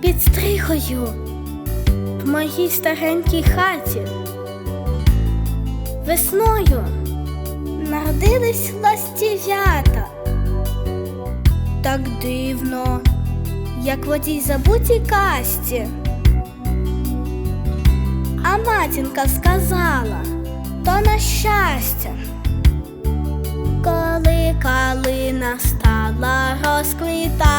Під в моїй старенькій хаті. Весною народились ластів'ята. Так дивно, як в одій забутій касті. А матінка сказала, то на щастя. Коли калина стала розквітати,